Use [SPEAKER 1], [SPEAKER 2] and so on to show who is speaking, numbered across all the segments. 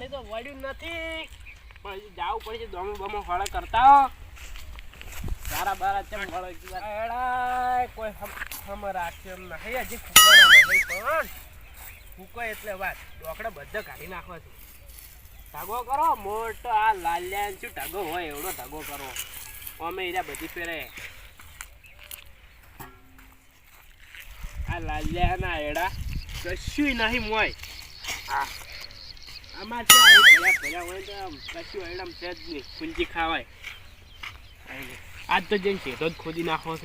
[SPEAKER 1] પાણી તો વળ્યું નથી. પણ હજી જાવું પડશે, દોમો બમો ફળે કરતા તારા બારા ચમ ફળે એડા કોઈ હમ રાખ્યો નહીં. હજી ફૂકવાના પણ ફૂકો એટલે વાત. ડોકડા બધા કાઢી નાખવા છે. ઢગો કરો, મોટો આ લાલ્યાન શું ઢગો હોય, એવડો ઢગો કરો. અમે એરા બધી ફેરે આ લાલ્યાના એડા કશું નહીં મોય આ અમાર ત્યાં ખોદી નાખો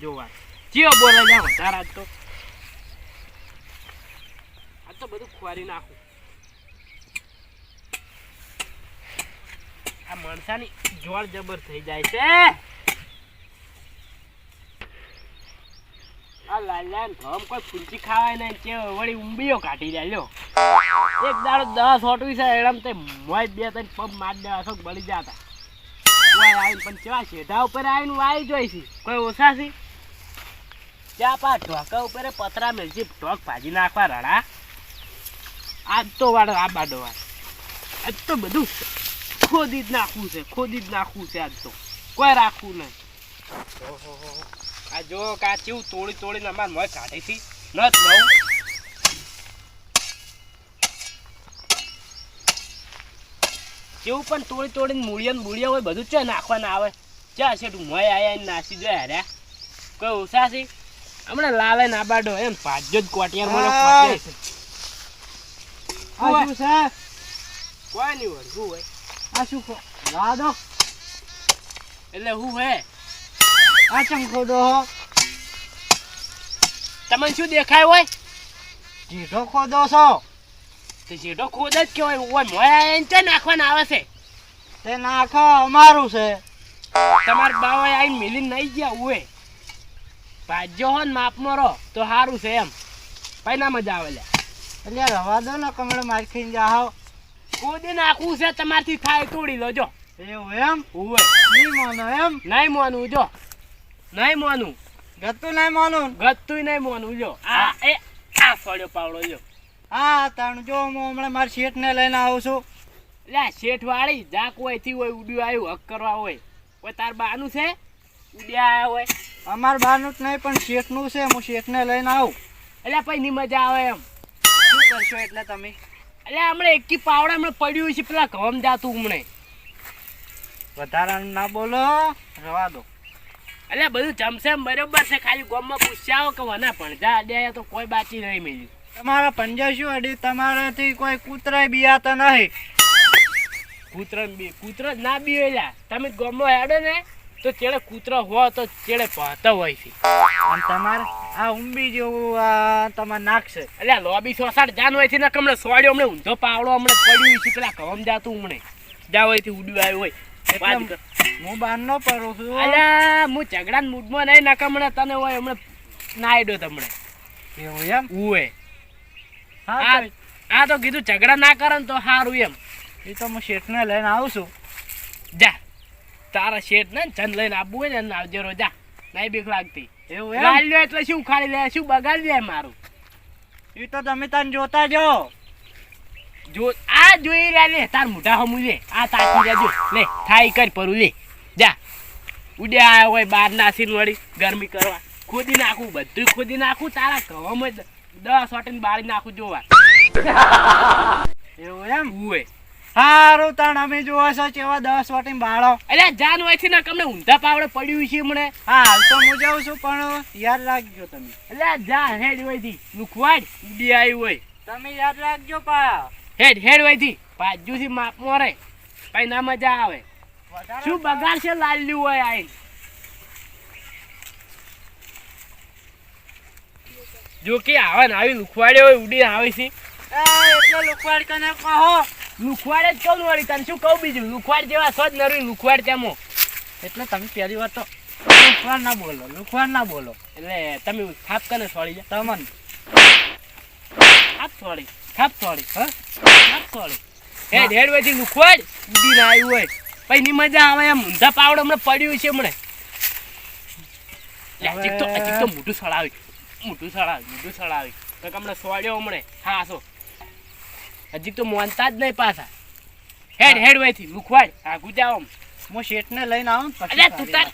[SPEAKER 1] જોવા ચિયો બોલે વધારે આજ તો. આજ તો બધું ખુવારી નાખું. આ મણસાની જોર જબર થઈ જાય છે. આ લાલ્યાન ઘમ કે વળી ઉંબીઓ કાઢી જાય એક દાડો દસ છે, એડમ તે મોય બે માર દેવા બળી જતા. કોઈ પણ ચેવા વાઈ જોઈ કોઈ ઓછા છે? ચા પા ઢોકા ઉપર પતરા મેલજી ઢોક ભાજી નાખવા રડા? આજ તો વાળો આ બાડો વાળ. આજ તો બધું ખોદી જ નાખવું છે, ખોદી જ નાખવું છે આજ તો. કોઈ રાખવું નહીં. આ જો કાચી તોડી તોડીને અમાર મોય કાઢી ન જ લઉં કેવું પણ તોડી તોડીને મૂળિયા મૂળિયા હોય બધું ચા નાખવાના આવે? ચા છે તું મોય આયા નાસી જો હાર્યા કોઈ ઓછા છે? હમણાં લાલે ના બાડો એમ ભાજ્યો જ કોટિયાર મને. કોટિયાર છે.
[SPEAKER 2] આ શું છે.
[SPEAKER 1] કોઈ નહીં હોય શું હોય?
[SPEAKER 2] આ શું લાદો
[SPEAKER 1] એટલે હું હે?
[SPEAKER 2] આ ચમ ખોદો હો.
[SPEAKER 1] તમને શું દેખાય હોય?
[SPEAKER 2] જીઢો ખોદો છો.
[SPEAKER 1] તે જીઢો ખોદ જ કહેવાય. હોય મોયા એને ચા નાખવાના આવે છે?
[SPEAKER 2] તે નાખો અમારું છે.
[SPEAKER 1] તમારા બાવા આવીને મિલીને નહીં ગયા હોય ભાજ્યો હો ને માપમાં રહો તો સારું છે એમ. પછી ના મજા આવે
[SPEAKER 2] એટલે રવા દો ને કમળે માર ખાઈને જાઓ.
[SPEAKER 1] કોદી નાખવું છે તમારથી થાય તોડી લો જો
[SPEAKER 2] એવું એમ?
[SPEAKER 1] હોય
[SPEAKER 2] નહીં માનો એમ?
[SPEAKER 1] નહીં માનવું જો. નહીં મોનું.
[SPEAKER 2] ગતું નહીં માનું.
[SPEAKER 1] ગતું નહીં મોનું જો આ એ આ ફળ્યો પાવડો જો
[SPEAKER 2] હા તાણ જો હું હમણાં મારા શેઠને લઈને આવું છું.
[SPEAKER 1] લે આ શેઠ વાળી જાક હોયથી હોય ઉડ્યું આવ્યું હક કરવા હોય. કોઈ તાર બાનું છે? ઉડ્યા આવ્યા હોય.
[SPEAKER 2] અમાર બાનું જ નહીં પણ શેઠનું છે. હું શેઠને લઈને આવું.
[SPEAKER 1] એટલે પછી ની મજા આવે એમ.
[SPEAKER 2] શું કરશો એટલે તમે?
[SPEAKER 1] એટલે હમણાં એકી પાવડા હમણાં પડ્યું છે પેલા ઘમ જાતું હમણાં.
[SPEAKER 2] વધારાનું ના બોલો રવા દો.
[SPEAKER 1] એટલે બધું જમશે બરોબર છે ખાલી ગોમમાં પૂછ્યા કે વના ભણતા અડ્યા તો કોઈ બાચી નહીં મેલી.
[SPEAKER 2] તમારા પંજા શું અડી તમારાથી કોઈ કૂતરા બિયાતા નહીં.
[SPEAKER 1] કૂતરા બી કૂતરા જ ના બીવેલા તમે ગામમાં હેડો ને તો ચેડે કૂતરો હો તો ચેડે પહોંચતો હોય છે.
[SPEAKER 2] અને તમારે આ ઉંબી જેવું આ તમારે નાખશે
[SPEAKER 1] એટલે લોબી સોસાડ જાન હોય છે ને કમણે સોડ્યો હમણાં ઊંધો પાવડો હમણાં પડ્યું છે પેલા ઘમ જાતું હમણે. જા હોયથી ઉડ્યું આવ્યું હોય. વાત
[SPEAKER 2] એટલે
[SPEAKER 1] કર.
[SPEAKER 2] હું છું
[SPEAKER 1] અલ્યા હું ઝઘડા મૂડમાં નહીં નકમણે તને હોય હમણે નાયડો તમને
[SPEAKER 2] એવું એમ?
[SPEAKER 1] ઉવે.
[SPEAKER 2] હા તો
[SPEAKER 1] કીધું ઝઘડા ના કરે ને તો સારું એમ.
[SPEAKER 2] એ તો હું શેઠને લઈને આવું છું.
[SPEAKER 1] જા. તારા શેઠ ને ચંદ લઈને આવવું હોય ને આવજે રો નહીં બીક લાગતી.
[SPEAKER 2] એવું એમ?
[SPEAKER 1] લાલ્યો એટલે શું ખાલી લે શું બગાડી લે મારું?
[SPEAKER 2] એ તો તમે તને જોતા જો
[SPEAKER 1] જો આ જોઈ રહ્યા લે તાર મોઢા હમુ લે. આ તાકી જાજો લે થાય કર પરું લે. જા. ઉડ્યા આવ્યો હોય બાર નાસીને વળી ગરમી કરવા. ખોદી નાખું બધું ખોદી નાખું તારા કવામાં દસ વાટીને બાળી નાખું જોવા.
[SPEAKER 2] એવું એમ?
[SPEAKER 1] ઉવે
[SPEAKER 2] સારું તાણ અમે જોવા છો કેવા દસ વાટી બાળો.
[SPEAKER 1] એટલે જાન હોય છે ને તમને ઊંધા પાવડે પડ્યું છે હમણે?
[SPEAKER 2] હા તો હું જાઉં છું પણ યાદ રાખજો તમે.
[SPEAKER 1] એટલે જા હેડ હોયથી લુખવાડ ઉડી આવી હોય.
[SPEAKER 2] તમે યાદ રાખજો પા.
[SPEAKER 1] હેડ હેડ હોયથી બાજુથી માપ મોરે. પછી ના મજા આવે. શું બગાડ છે લાલ્યું હોય આઈ? જો કે આવે ને આવી લુખવાડે હોય ઉડીને આવે છે.
[SPEAKER 2] એટલે લુકવાડ કને કહો.
[SPEAKER 1] લુખવાડે જ કહું વળી તને શું કહું બીજું? લુખવાડ જેવા સજ નરવી લુખવાડ તેમો
[SPEAKER 2] એટલે તમે પહેલી વાર તો લુખવાડ ના બોલો લુખવાડ ના બોલો.
[SPEAKER 1] એટલે તમે થાપ કને છોડી જા
[SPEAKER 2] તમને.
[SPEAKER 1] થાપ છોડી. થાપ છોડી હ? થાપ છોડી હેડ હેડ હોયથી લુખવાડ ઉડીને આવ્યું હોય. પછી ની મજા આવે એમ. ઊંધા પાવડે હમણાં પડ્યું છે હમણે. લે, તો હજીક તો મોટું સળાવી મોટું સળાવી મોટું સળાવી તો હમણાં સોડ્યો હમણે. હા so હજી તો માનતા જ નહીં પાછા. હેડ હેડથી મુખવાડ આગુ જાઓ.
[SPEAKER 2] હું શેઠને લઈને આવું ને
[SPEAKER 1] તું તાર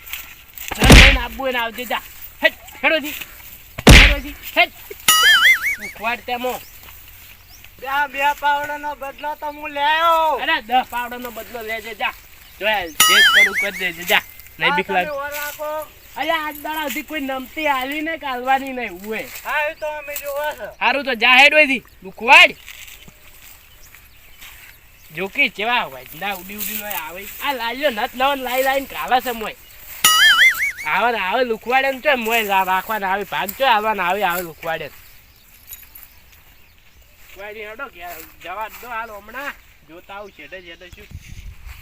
[SPEAKER 1] લઈને આવવું હોય ને આવજે જા. હેડ હેડ વયથી હેડ. વયથી મુખવાડ તેમાં
[SPEAKER 2] ત્યાં બે પાવડાનો બદલો તો હું લે આવ્યો.
[SPEAKER 1] અરે દસ પાવડાનો બદલો લેજે જા. જોયા જે કરું કરી દેજે જા. નહીં બીક લાગે
[SPEAKER 2] આ તમે ઓર રાખો.
[SPEAKER 1] અરે આજ દાડા સુધી કોઈ નમતી આલી ને કાલવાની નહીં ઉએ
[SPEAKER 2] હા એ તો અમે જોવો છે.
[SPEAKER 1] સારું તો જા હેડ મુખવાડ જોકી ચેવા હોય ના ઉડી ઉડી હોય આવે. આ લાલ્યો નત નવો ને લાઈ લાઈને કાલે છે મોય. આવે આવે લુખવાડે ને તો મોય રાખવાના આવે ભાગ તો આવવાના આવે આવે લુખવાડે લુખવાડી હેડો જવા દો હાલ હમણાં. જોતા આવું છેડે છેડે શું.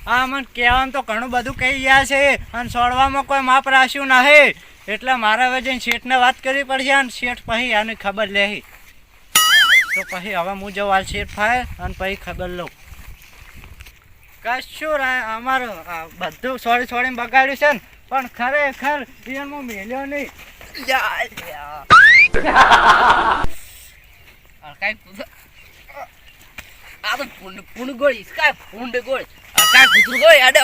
[SPEAKER 2] હા મને કહેવાનું તો ઘણું બધું કહી ગયા છે અને છોડવામાં કોઈ માપ રાખ્યું નહીં. એટલે મારે હવે જઈને શેઠને વાત કરવી પડશે અને શેઠ પછી આની ખબર લેહી તો પછી હવે હું જઉં હાલ શેઠ ફાય અને પછી ખબર લઉં. કશું અમારું બધું સોળી સોળીને બગાડ્યું છે ને પણ ખરેખર હું મેલ્યો નહીં.
[SPEAKER 1] કાંઈ આ તો પૂંડ પૂંડ ગોળી કાય પૂંડ ગોળી કાય કૂતરું ગોળી હેડે?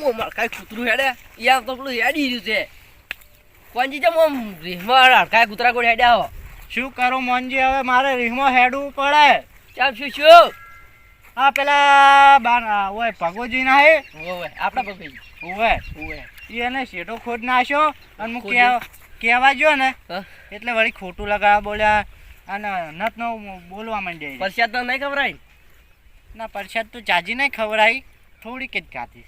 [SPEAKER 1] હું માર કાય કૂતરું હેડે? યાર તો પેલું હેડી રહ્યું છે. કોણજી જમ રીહમાં કૂતરા ગોળી હેડે આવો
[SPEAKER 2] શું કરું મોનજી? હવે મારે રીહમાં હેડવું પડે.
[SPEAKER 1] ચાલ શું શું?
[SPEAKER 2] આ પેલા બાર ઓય ભગોજી ના હે
[SPEAKER 1] આપણા પપ્પી
[SPEAKER 2] ઓય ઈ એને શેઠો ખોદ નાખ્યો અને હું? કહેવા કહેવા ને એટલે વળી ખોટું લગાવ બોલ્યા અને નત નો બોલવા માંડ્યા
[SPEAKER 1] પરસ્યાદ તો નહીં ખબરાય
[SPEAKER 2] ના પરસાદ તો ચાજી નહીં ખવડાવી થોડીક જ ખાધી.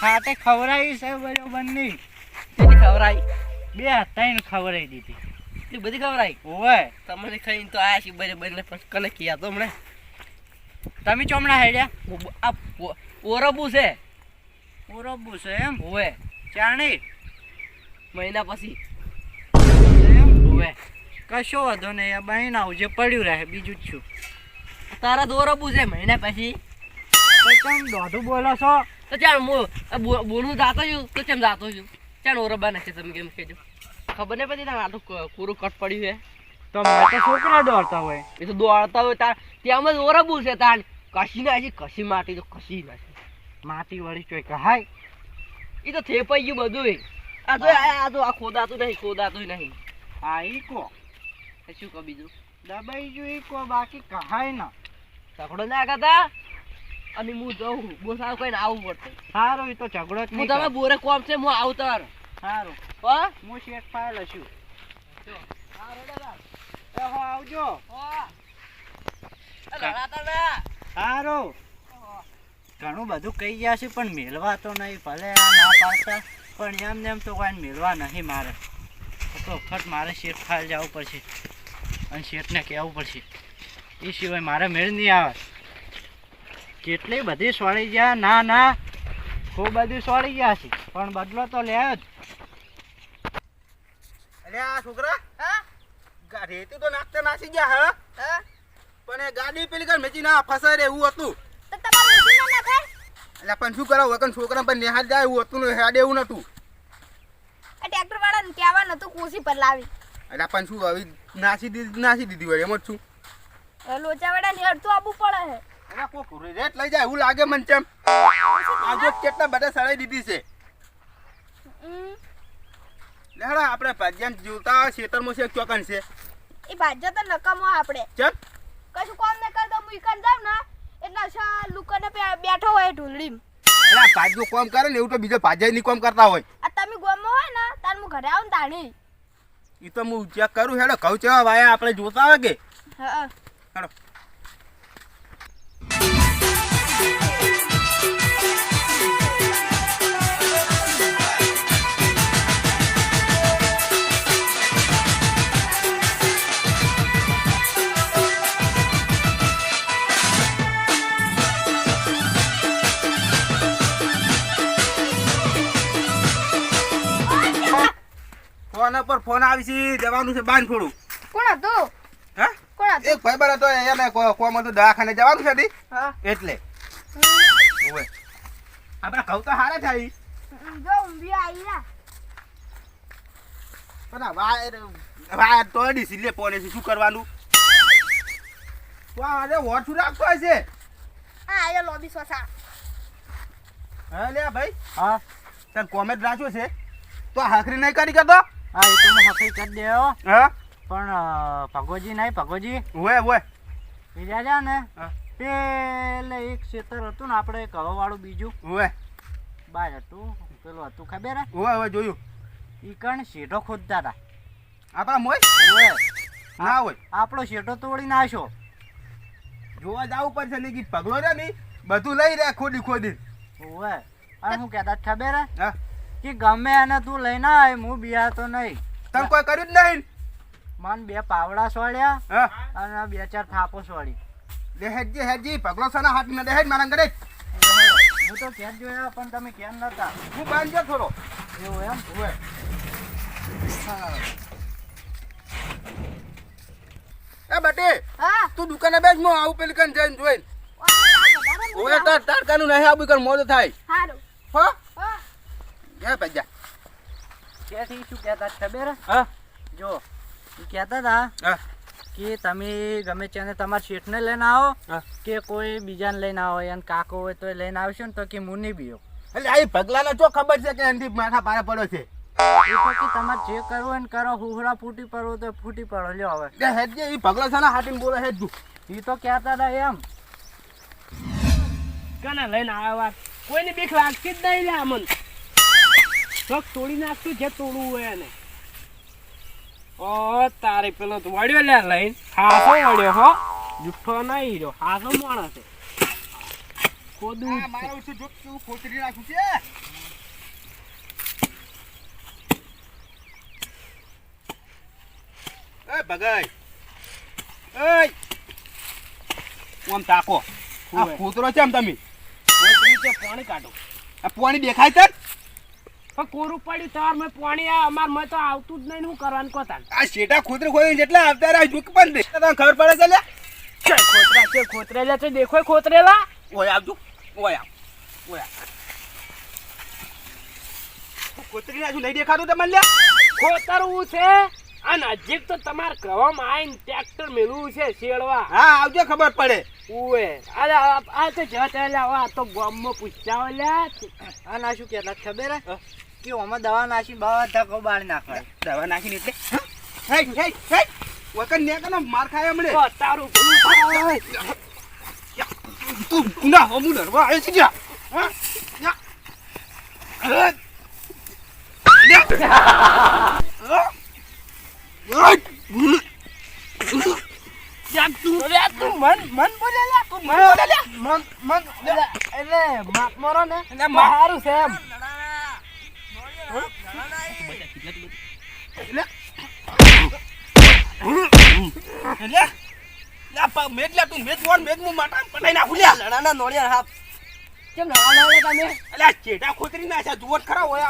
[SPEAKER 2] ખાતે ખવડાવી છે બરોબર નહીં.
[SPEAKER 1] ખવડાવી?
[SPEAKER 2] બે ત્રણ ખવડાવી દીધી.
[SPEAKER 1] એટલી બધી ખવડાવી?
[SPEAKER 2] ઓય
[SPEAKER 1] તમને ખાઈને તો આયા છે બરે બરે પછી કને કિયા તો હમણાં.
[SPEAKER 2] તમે ચોમડા હેડ્યા?
[SPEAKER 1] આ ઓરબુ છે.
[SPEAKER 2] ઓરબુ છે એમ?
[SPEAKER 1] ઓવે
[SPEAKER 2] ચાણી?
[SPEAKER 1] મહિના પછી.
[SPEAKER 2] એમ
[SPEAKER 1] ઓવે
[SPEAKER 2] કશો વાંધો નહીં આ બહેન આવું જે પડ્યું રહે બીજું જ છું.
[SPEAKER 1] તારા દોરબુ છે મહિના પછી.
[SPEAKER 2] કેમ દોઢું બોલો છો?
[SPEAKER 1] તો ચાલ હું આ બો- બોનું જાતો છું તો કેમ જાતો છું? ચાલ ઓરબા નાખે તમે કેમ કહેજો. ખબર નહીં પછી તમે આટલું ક- કટ પડ્યું છે?
[SPEAKER 2] તો મેં તો છોકરા દોડતા હોય.
[SPEAKER 1] એ તો દોડતા હોય તાર ત્યાં જ ઓરબુ છે તાર. કશી નાખી કશી માટી તો કશી નાખી
[SPEAKER 2] માટી વળી ચોઈ કહાય
[SPEAKER 1] એ તો થેપાઈ ગયું બધું આ તો આ તો આ ખોદાતું નહીં ખોદાતું નહીં.
[SPEAKER 2] હા એ કો.
[SPEAKER 1] શું કહું બીજું?
[SPEAKER 2] દબાઈ જોઈ કો બાકી કહાય ના.
[SPEAKER 1] ઝઘડો ના કરતા? અને હું જઉં બહુ સારું કઈ આવું પડશે.
[SPEAKER 2] સારું એ તો ઝઘડો જ
[SPEAKER 1] હું તમે બોરે કોમ છે હું આવતર
[SPEAKER 2] સારું
[SPEAKER 1] હો?
[SPEAKER 2] હું શેઠ ફાયલ છું. એ હો આવજો. સારું ઘણું બધું કહી ગયા છે પણ મેળવા તો નહીં. ભલે આ ના પાડતા પણ એમ ને એમ તો કોઈ મેળવા નહીં મારે. તો વખત મારે શેઠ ફાઇલ જવું પડશે. અને શેઠને કહેવું પડશે. એ સિવાય મારે મેળ નહીં આવે. કેટલી બધી સોળી ગયા. ના ના ખૂબ બધી સોળી ગયા છે. પણ બદલો તો લે જ.
[SPEAKER 3] અરે આ છોકરા રેતી તો નાખતા નાસી ગયા હા? પણ એ ગાડી પેલી કઈ મેચી ના ફસાય રે એવું હતું. એટલે પણ શું કરાવું? વગર છોકરા પણ નિહાળ જાય એવું હતું ને હેડે એવું નતું
[SPEAKER 4] ટ્રેક્ટર વાળાને કહેવાનું હતું કુસી પર લાવી.
[SPEAKER 3] એટલે પણ શું હવે નાસી દીધી નાસી દીધી હોય એમ જ છું.
[SPEAKER 4] હવે લોચા વાળા ને અડધું આપવું પડે હે
[SPEAKER 3] એના કોક રેટ લઈ જાય એવું લાગે મને ચમ આજે કેટલા બધા સડાઈ દીધી છે. લેડા આપણે ભાજ્યાન જોતા ખેતરમાં છે ચોકન છે.
[SPEAKER 4] એ ભાજ્યા તો નકામો આપણે.
[SPEAKER 3] ચમ
[SPEAKER 4] કશું કોમ ન કરતો હું ઈકન જાવ ને એટલે શા લુકને પે- બેઠો હોય ઢૂંઢડીમ
[SPEAKER 3] એલા ભાજ્યો કોમ કરે ને એવું તો બીજો ભાજ્યા ની કોમ કરતા હોય.
[SPEAKER 4] આ તમે ગોમો હોય ને તાર હું ઘરે આવું ને તાણી.
[SPEAKER 3] એ તો હું ચેક કરું હેડો ઘઉં ચેવા વાયા આપણે જોતા આવે કે?
[SPEAKER 4] હા.
[SPEAKER 3] હેડો. ફોન પર ફોન આવી છે જવાનું છે બાન થોડું
[SPEAKER 4] કોણ હતો?
[SPEAKER 3] હા?
[SPEAKER 4] કોણ હતો?
[SPEAKER 3] એક ભાઈ બરા તો એને કોમ હતું દવાખાને જવાનું છે દી
[SPEAKER 4] હા.
[SPEAKER 3] એટલે. ઓય. આપણા ઘઉં તો હારા થાય
[SPEAKER 4] જો ઊંધી આવી રહ્યા.
[SPEAKER 3] પણ વાયર વાયર તો અડી લે પોને શું કરવાનું? વાહ અરે વોટ રાખતો હશે
[SPEAKER 4] આ આયો લોબી સોસા.
[SPEAKER 3] હા લે ભાઈ.
[SPEAKER 2] હા.
[SPEAKER 3] તને કોમેન્ટ રાખ્યો છે. તો હાકરી નહીં કરી કરતો
[SPEAKER 2] હા એ તો હું હકઈ કરી દેવો.
[SPEAKER 3] હા?
[SPEAKER 2] પણ ભગોજી નહીં ભગોજી
[SPEAKER 3] હોય હોય
[SPEAKER 2] બીજા જા ને. પેલે એક ખેતર હતું ને આપણે એક કવાવાળું બીજું.
[SPEAKER 3] હોય
[SPEAKER 2] બાર હતું પેલું હતું ખબર હે?
[SPEAKER 3] હોય હોય જોયું.
[SPEAKER 2] ઈ કણ શેઢો ખોદતા હતા
[SPEAKER 3] આપણા મોય?
[SPEAKER 2] હોય
[SPEAKER 3] ના હોય.
[SPEAKER 2] આપણો શેઢો તોડી નાખ્યો.
[SPEAKER 3] જોવા જવું પડશે ને કે પગલો રે ની બધું લઈ રહ્યા ખોદી ખોદી.
[SPEAKER 2] ઓવે અને હું કહેતા હતા ખબર હે?
[SPEAKER 3] હા.
[SPEAKER 2] કે ગમે એને તું લઈને આય હું બિયાતો નહીં.
[SPEAKER 3] તને કોઈ કર્યું જ નહીં?
[SPEAKER 2] મન બે પાવડા સોળ્યા
[SPEAKER 3] હા.
[SPEAKER 2] અને બે ચાર થાપો સોળી.
[SPEAKER 3] લે હેજી હેજી પગલો સના હાથ ને દહેજ મારા ઘરે
[SPEAKER 2] હું તો ક્યાં જોયા પણ તમે ક્યાં નતા.
[SPEAKER 3] હું બાંધ્યો થોડો.
[SPEAKER 2] એવું એમ?
[SPEAKER 3] હોય એ બટે
[SPEAKER 4] હા?
[SPEAKER 3] તું દુકાને બેસ મો આવું પેલી કન જઈને જોઈને. ઓય તાર તાર કાનું નહીં આવું કર મોજ થાય.
[SPEAKER 4] હારું.
[SPEAKER 3] હો? એ પૈજા
[SPEAKER 2] ક્યાંથી શું કહેતા ખબર? હા. જો ઈ કહેતા હતા કે તમે ગમે તેને તમારા શેઠને લઈને આવો કે કોઈ બીજાને લઈને આવો. એને કાકો હોય તો લઈને આવશો ને તો કે મુની બીઓ. બીયો
[SPEAKER 3] એટલે આ પગલાને જો ખબર છે કે એનથી માથા પારે પડ્યો છે?
[SPEAKER 2] એ તો કે તમારે જે કરવું હોય ને કરો. હુહરા ફૂટી પડવું તો ફૂટી પડો. લ્યો હવે.
[SPEAKER 3] કે હેજી ઈ પગલો સના હાટીને બોલે હેજ તું.
[SPEAKER 2] એ તો કહેતા હતા એમ.
[SPEAKER 1] કને લઈને આવ્યા કોઈની બીક લાગતી જ નહીં લે અમન. ચોક તોડી નાખશું જે તોડવું હોય એને. ઓ તારે પેલો તો વળ્યો લે લઈને. હાથો વળ્યો હો. જુઠ્ઠો નહીં રહ્યો હાથો માણસ છે. ખોદું
[SPEAKER 3] મારું શું જોક તું ખોતરી નાખ્યું છે. એ ભગાઈ. એય ઓમ તાકો. આ. કૂતરો છે આમ તમે.
[SPEAKER 1] પાણી કાઢો.
[SPEAKER 3] આ પાણી દેખાય છે
[SPEAKER 1] પણ કોરું પડ્યું તાર મેં પાણી અમાર મેં તો આવતું જ નહીં કરવાનું કોતા
[SPEAKER 3] આ શેટા ખોતરી ખોઈ જેટલા આવતા રહ્યા દુઃખ પણ દે તને ખબર પડે છે લે
[SPEAKER 1] ખોતરા છે ખોતરેલા છે દેખો ખોતરેલા.
[SPEAKER 3] ઓય આવજો ઓય આવ ઓય ખોતરી નાખ્યું નહીં દેખાતું તમને લે
[SPEAKER 1] ખોતરવું છે? આ નજીક તો તમારે કવામાં આવીને ટ્રેક્ટર મેળવું છે શેડવા
[SPEAKER 3] હા આવજો ખબર પડે.
[SPEAKER 1] ઉવે અરે આ તો જત આ તો ગામમાં પૂછ્યા લ્યા.
[SPEAKER 2] આ ના શું કહેતા હતા ખબર હે. કે આમાં દવા નાખી બધા કબાડ નાખવા
[SPEAKER 3] દવા નાખીને એટલે હે હે હે વકન ને કનો માર ખાય હમણે
[SPEAKER 1] તો તારું
[SPEAKER 3] તું ગુના હમુ નરવા આવ્યો છે જા
[SPEAKER 1] મન મન બોલે લ્યા તું મન બોલે લ્યા મન મન એટલે મારો ને મારું છે એમ
[SPEAKER 3] એટલે લા પા મેજ લે તું મેજ વોન મેજ મુ માટા પટાઈ નાખું લ્યા
[SPEAKER 2] લડાના નોળિયા હાફ
[SPEAKER 1] કેમ ના તમે
[SPEAKER 3] ખરા હોય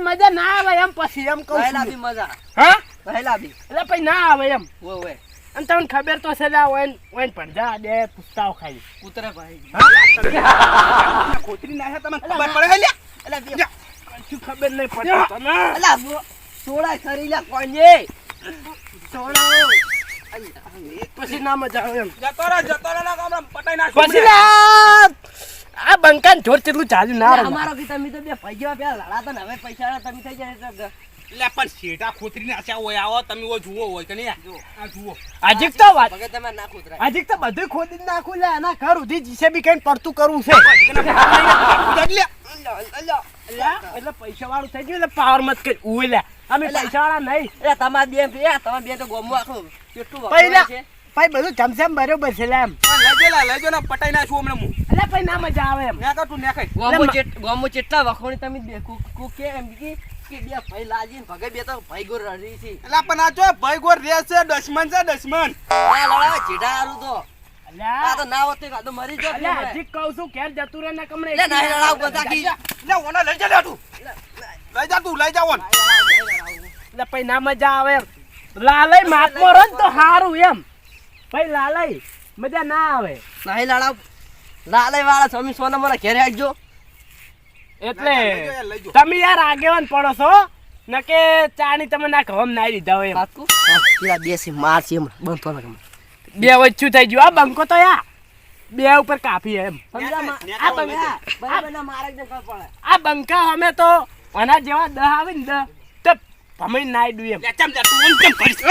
[SPEAKER 1] મજા આવે એમ પછી એમ કહું છું.
[SPEAKER 2] મજા
[SPEAKER 1] હા
[SPEAKER 2] પહેલા બી
[SPEAKER 1] એટલે પછી ના આવે એમ
[SPEAKER 2] વો વે
[SPEAKER 1] અને તમને ખબર તો છે ઓઈન ઓઈન પણ જા દે ખાઈ
[SPEAKER 2] કૂતરા ભાઈ
[SPEAKER 3] ખોતરી નાખ્યા તમને ખબર પડે લ્યા
[SPEAKER 1] કશું ખબર નહીં પડતી તને?
[SPEAKER 2] અલા સોડા ખરી લ્યા કોઈને સોડા
[SPEAKER 1] પછી ના મજા આવે એમ.
[SPEAKER 3] જતો રહે જતો રહે ના ગામડા પટાઈ નાખું
[SPEAKER 1] પછી આ બંકાન ઢોર કેટલું ચાલ્યું ના રહે
[SPEAKER 2] અમારો કે તમે તો બે લડાતા ને હવે પૈસા તમે થઈ જાય તો
[SPEAKER 3] લે પણ શેટા ખોતરી નાખ્યા હોય આવો તમે ઓ જુઓ હોય કે નહીં? આ જુઓ.
[SPEAKER 1] આજીક તો વાત
[SPEAKER 2] મગજ તમે ના કૂતરા
[SPEAKER 1] આજીક તો બધું ખોદી નાખું લે એના ઘર સુધી જીસેબી કઈ પડતું કરવું છે. એટલે પૈસા વાળું થઈ ગયું એટલે પાવર મત કરી લે અમે પૈસા વાળા નહીં.
[SPEAKER 2] એ તમાર બે બે તમાર બે તો ગોમો આખું કેટલું
[SPEAKER 1] પહેલા ભાઈ બધું જમસમ બરોબર છે એમ.
[SPEAKER 3] લેજો લા લેજો ને પટાઈ નાખું હમણાં હું.
[SPEAKER 1] એટલે ભાઈ ના મજા આવે એમ.
[SPEAKER 3] ના કાટું તું કઈ
[SPEAKER 2] ગોમો
[SPEAKER 1] એટલે
[SPEAKER 2] ચેટ ગોમો ચેટલા વખોણી તમે બે કુ કુ કે એમ કે કે બે ભાઈ લાજી ભગે બે તો ભાઈ ગોર રડી છે.
[SPEAKER 3] એટલે પણ આ જો ભાઈ ગોર રે છે દશમન છે દશમન.
[SPEAKER 2] આ લડા ચીડા આરું તો. આ તો ના હોત તો મરી જાત
[SPEAKER 1] અલ્યા હજી કહું છું ઘેર જતું રહે ને કમણે
[SPEAKER 2] લે ના લડાવ ગંધાકી
[SPEAKER 3] લે ઓના લઈ જા લે તું. લઈ જા તું લઈ જા ઓન.
[SPEAKER 1] એટલે પછી ના મજા આવે એમ. લાલય માપમાં રહો તો સારું એમ. ભાઈ લાલય મજા ના આવે.
[SPEAKER 2] નહીં લડાવ લાલય વાળા સ્વામી સોના મને ઘેરે આવજો
[SPEAKER 1] એટલે. તમે યાર આગેવાન પડો છો ન કે ચાની તમે ના ઘઉં નાઈ દીધા હોય એમ.
[SPEAKER 2] દેશી માર છે હમણાં બંધ
[SPEAKER 1] બે વચ્ચું થઈ ગયું? આ બંકો તો યા. બે ઉપર કાફી એમ? આ બંકા.
[SPEAKER 3] બરાબર મારે જ ખબર પડે.
[SPEAKER 1] આ બંકા અમે તો આના જેવા દહ આવે ને દહ તો ભમી નાઈ દઉં એમ.
[SPEAKER 3] ચમ તું કેમ કરીશ.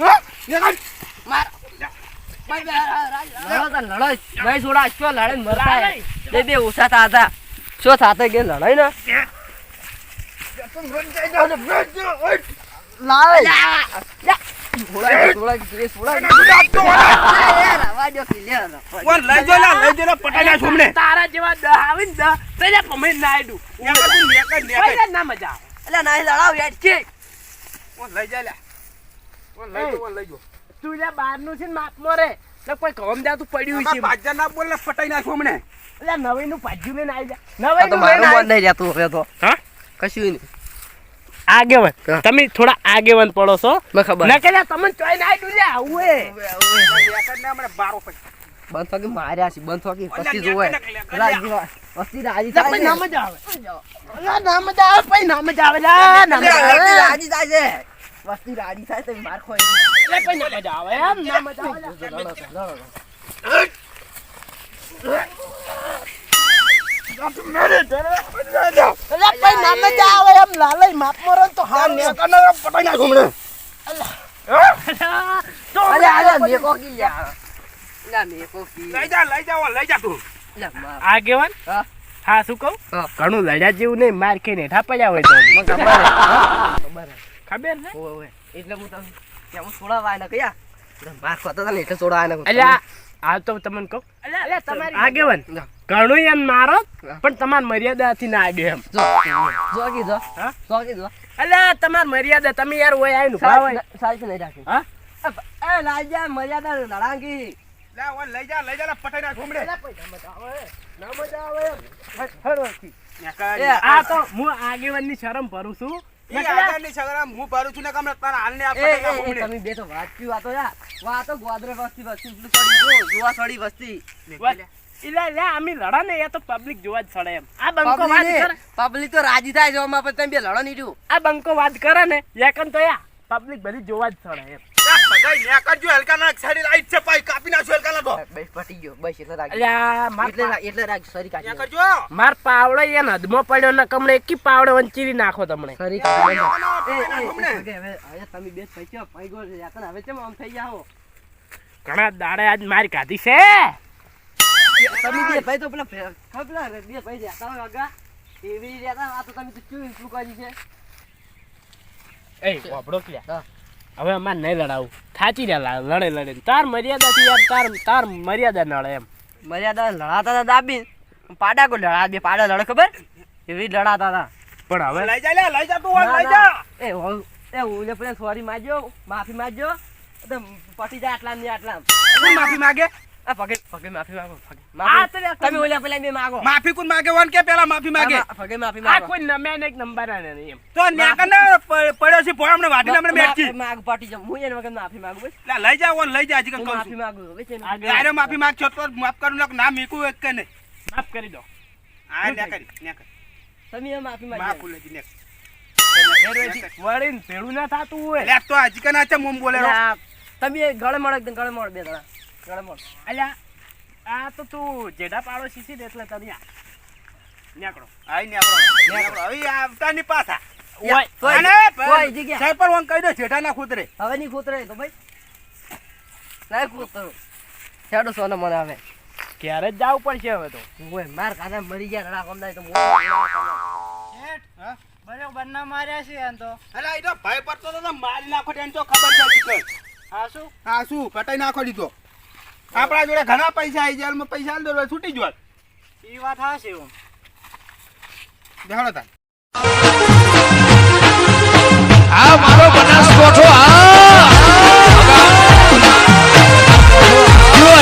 [SPEAKER 3] હા? નીકળ.
[SPEAKER 5] લડો તો લડો. નહીં છોડા શું લડે મરતા બે બે ઓછા હતા શું થાતે કે લડાઈ ને?
[SPEAKER 3] લઈ જો લા, લઈ જો લા, પટાઈ નાખ
[SPEAKER 1] તારા જેવા દહ આવે ને તો
[SPEAKER 3] તું,
[SPEAKER 1] ના મજા
[SPEAKER 5] એટલે લડાવ યાર છે
[SPEAKER 3] ઓન લઈ જા લા. ઓન લઈ જો, ઓન લઈ જો.
[SPEAKER 1] તું લે બહારનું છે ને કોઈ કોમ જાતું પડ્યું છે
[SPEAKER 3] આમાં ના બોલ ને પટાઈ નાખ હમણે.
[SPEAKER 1] એટલે નવી નું ભાજ્યું લઈને આવી જા
[SPEAKER 5] તો
[SPEAKER 1] નવી
[SPEAKER 5] મારું હવે તો
[SPEAKER 1] હા?
[SPEAKER 5] કશું નહીં
[SPEAKER 1] આગેવન તમે થોડા આગેવન પડો છો
[SPEAKER 5] ખબર
[SPEAKER 1] ના કે તમને ચોઈ ના દઉં લે આવું એ
[SPEAKER 3] નીકળ ને હમણે બારો
[SPEAKER 5] બંધ થોકી માર્યા છે બંધ થોકી
[SPEAKER 3] પછી
[SPEAKER 5] વસ્તી જોવે
[SPEAKER 3] નીકળ,
[SPEAKER 5] રાજી થાય
[SPEAKER 1] પછી ના મજા આવે અલા, ના મજા આવે પછી ના મજા આવે લા, ના મજા આવે
[SPEAKER 5] રાજી થાય છે વસ્તી રાજી થાય તો માર ખોઈ
[SPEAKER 1] લે પછી ના મજા આવે એમ ના મજા આવે લા. એટલે પછી ના મજા આવે એમ લાલય માપમાં રહો ને તો હા મેં
[SPEAKER 3] નીકળ ને પટાઈ નાખ હમણે.
[SPEAKER 1] તો
[SPEAKER 5] અલે અલે મેકો કી લ્યા લા મેકો કી
[SPEAKER 3] લઈ જા, લઈ
[SPEAKER 1] આગેવાન?
[SPEAKER 5] હા.
[SPEAKER 1] હા શું કહું? ઘણું લડ્યા જેવું નહીં માર ખાઈને હેઠા પડ્યા હોય તો.
[SPEAKER 5] ખબર એટલે હું તમને ત્યાં હું છોડાવા ને કયા માર ખોતા ને એટલે છોડાવા ને
[SPEAKER 1] અલ્યા આ તો તમને કહું. અલ્યા તમારી આગેવાન. ઘણું એમ મારો
[SPEAKER 5] પણ
[SPEAKER 1] પણ મર્યાદા મર્યાદાથી ના આવ્યો એમ.
[SPEAKER 5] જોગી જો
[SPEAKER 1] હા?
[SPEAKER 5] જો
[SPEAKER 1] એટલે તમાર મર્યાદા તમે યાર ઓય આવીને ઊભા હોય.
[SPEAKER 5] સારી નહીં રાખી.
[SPEAKER 1] હા?
[SPEAKER 5] એ લાજા મર્યાદા લડાંગી
[SPEAKER 3] લા, ઓન લઈ જા, લઈ જા, પટાઈ નાખ હમણે. નીકળ.
[SPEAKER 5] એ,
[SPEAKER 1] આ તો હું આગેવાનની શરમ ભરું છું.
[SPEAKER 3] ને
[SPEAKER 5] વાત વસ્તી વસ્તી
[SPEAKER 1] લે અમે લડા ને એ તો પબ્લિક જોવા જ સડે એમ. આ બંકો વાત કરે.
[SPEAKER 5] પબ્લિક તો રાજી થાય છે પણ તમે બે લડો નહીં રહ્યું
[SPEAKER 1] આ બંકો વાત કરે ને યાકન તો યા પબ્લિક બધી જોવા જ સડે એમ.
[SPEAKER 3] લા, ભગાઈ નીકળ જો, હલકા ના સાઈડે લાઈટ છે, પાઈ કાપી નાખજો હલકા ના તો.
[SPEAKER 5] બસ પટી ગયો. બસ એટલે રાખ.
[SPEAKER 1] અલ્યા માર
[SPEAKER 5] એટલે રાખ- એટલે રાખ સરી કાઢી
[SPEAKER 3] નીકળ જો.
[SPEAKER 1] માર પાવડો એને હદમાં પડ્યો ને કમણે એકી પાવડો વંચીરી નાખો તમને.
[SPEAKER 5] એ, એ. એ, તમે બે પૈસા હવે કેમ આમ થઈ જાઓ?
[SPEAKER 1] ઘણા દાડે આજ મારી કાઢી છે.
[SPEAKER 5] તમે બે ભાઈ તો પેલા ખબર બે ભાઈ રહેતા હોય આગા. એવી રહેતા આ તો તમે તો શું શું કરી છે?
[SPEAKER 1] એ વાપડો ક્યાં. હવે અમારે નહીં લડાવું. થાચી રહ્યા લડે લડે. તાર મર્યાદાથી યાર તાર તાર મર્યાદા નડે એમ.
[SPEAKER 5] મર્યાદા લડાતા હતા દાબી પાડા કો લડા બે પાડા લડે ખબર? એવી લડાતા હતા.
[SPEAKER 1] પણ હવે
[SPEAKER 3] લઈ જા લે, લઈ જા તું, લઈ જા.
[SPEAKER 5] એ હું એ હું પેલા સોરી માજો માફી માજો તો પટી જાય આટલા ને આટલા
[SPEAKER 3] માફી માગે?
[SPEAKER 5] આ પગે પગે માફી માગો પગે
[SPEAKER 1] આ તો
[SPEAKER 5] તમે ઓલા પેલા બે માગો.
[SPEAKER 3] માફી કોણ માગે? વન કે પેલા માફી માગે.
[SPEAKER 5] પગે માફી
[SPEAKER 1] આ કોઈ નમે ને એક નંબર નહીં એમ.
[SPEAKER 3] તો ન્યાકર પડ્યો છે ભોય હમણાં વાટીને હમણાં બેઠી.
[SPEAKER 5] મા- માગ પટી હું એને વગર માફી માગું બસ
[SPEAKER 3] લા, લઈ જા ઓન લઈ જા હજી
[SPEAKER 5] હું
[SPEAKER 3] કહું
[SPEAKER 5] માફી
[SPEAKER 3] છું.
[SPEAKER 5] માગું બસ એને.
[SPEAKER 1] આગળ
[SPEAKER 3] તારે માફી તો માફ કરું ના મીકું એક કે
[SPEAKER 1] માફ કરી દો.
[SPEAKER 3] આ ન્યા કરી, ન્યા કરી.
[SPEAKER 5] તમે માફી માગી.
[SPEAKER 1] વળીને ભેળું ના થતું હોય.
[SPEAKER 3] તો હજી કે ના છે મોમ બોલે
[SPEAKER 5] તમે ગળે મળે ગળે મળે બે જણા
[SPEAKER 1] અલ્યા આ તો તું જેડા પાડો શીશી દે એટલે તને આ. નીકળો
[SPEAKER 3] આઈ ન્યાકરો, ન્યાકરો. હવે આવતા ની પાછા.
[SPEAKER 1] ઓય,
[SPEAKER 5] કોઈ- જગ્યા.
[SPEAKER 3] સાહેબ પણ ઓન કહી દો, જેડા ના ખુતરે.
[SPEAKER 5] હવે નહીં કૂતરે તો ભાઈ ના છેડો સોનો મને આવે
[SPEAKER 1] ક્યારે જ જવું પડશે હવે તો
[SPEAKER 5] ઓય માર કાને મરી ગયા રડા કોમ તો
[SPEAKER 3] હા?
[SPEAKER 2] બરોબર ના માર્યા છે એમ તો
[SPEAKER 3] અલા, એ તો મારી નાખો એમ તો ખબર છે હજી કંઈ.
[SPEAKER 2] હા શું
[SPEAKER 3] હા શું પટાઈ નાખો દીધો આપણા જોડે ઘણા પૈસા આવી જાય પૈસા દોરવા છૂટી જવા વાત
[SPEAKER 2] એ વાત હા છે
[SPEAKER 3] દેખાડો તા